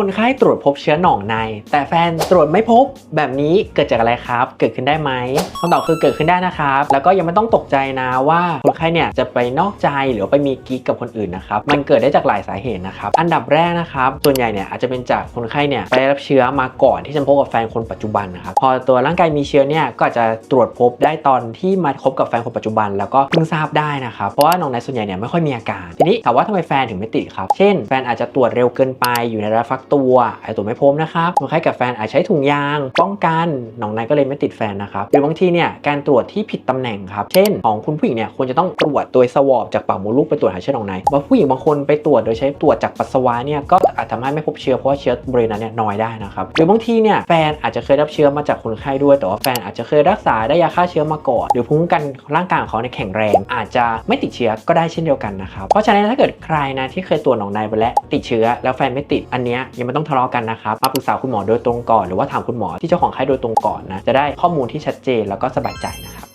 คนไข้ตรวจพบเชื้อหนองใน แต่แฟนตรวจไม่พบแบบนี้เกิดจากอะไรครับ เกิดขึ้นได้ไหมคำตอบคือเกิดขึ้นได้นะครับ แล้วก็ยังไม่ต้องตกใจนะว่าคนไข้เนี่ยจะไปนอกใจหรือไปมีกิ๊กกับคนอื่นนะครับมันเกิดได้จากหลายสาเหตุนะครับอันดับแรกนะครับส่วนใหญ่เนี่ยอาจจะเป็นจากคนไข้เนี่ยไปรับเชื้อมาก่อนที่จะพบกับแฟนคนปัจจุบันนะครับพอตัวร่างกายมีเชื้อเนี่ยก็อาจจะตรวจพบได้ตอนที่มาคบกับแฟนคนปัจจุบัน แล้วก็เพิ่งทราบได้นะครับเพราะว่าน้องในส่วนใหญ่เนี่ยไม่ค่อยมีอาการทีนี้ถามว่าทำไมแฟนถึงไม่ติดครับเช่นแฟนอาจจะตรวจเร็วเกินไปอยู่ในระยะฟักตัวไอตรวไม่พบนะครับคนไข้กับแฟนอาจใช้ถุงยางป้องกันหนองในก็เลยไม่ติดแฟนนะครับหรือบางทีเนี่ยการตรวจที่ผิดตำแหน่งครับ เช่นของคุณผู้หญิงเนี่ยควรจะต้องตรวจโดยสวอปจากปากมดลูกไปตรวจหาเชื้อหนองในว่าผู้หญิงบางคนไปตรวจโดยใช้ตรวจจากปัสสาวะเนี่ยก็อาจทำให้ไม่พบเชื้อเพราะว่าเชื้อบริเวณนั้นเนี่ยน้อยได้นะครับหรือบางทีเนี่ยแฟนอาจจะเคยรับเชื้อมาจากคนไข้ด้วยแต่ว่าแฟนอาจจะเคยรักษาได้ยาฆ่าเชื้อมาก่อนหรือภูมิคุ้มกันร่างกายของเขาในยแข็งแรง อาจจะไม่ติดเชื้อก็ได้เช่นเดียวกันนะครับเพราะฉะนั้นถ้าเกิดใครนะที่เคยตรวจหนองในไปแล้วติดเชื้อแล้วแฟนไม่ติดอันเนี้ยยังไม่ต้องทะเลาะกันนะครับมาปรึกษาคุณหมอโดยตรงก่อนหรือว่าถามคุณหมอที่เจ้าของไข้โดยตรงก่อนนะจะได้ข้อมูลที่ชัดเจนแล้วก็สบายใจนะครับ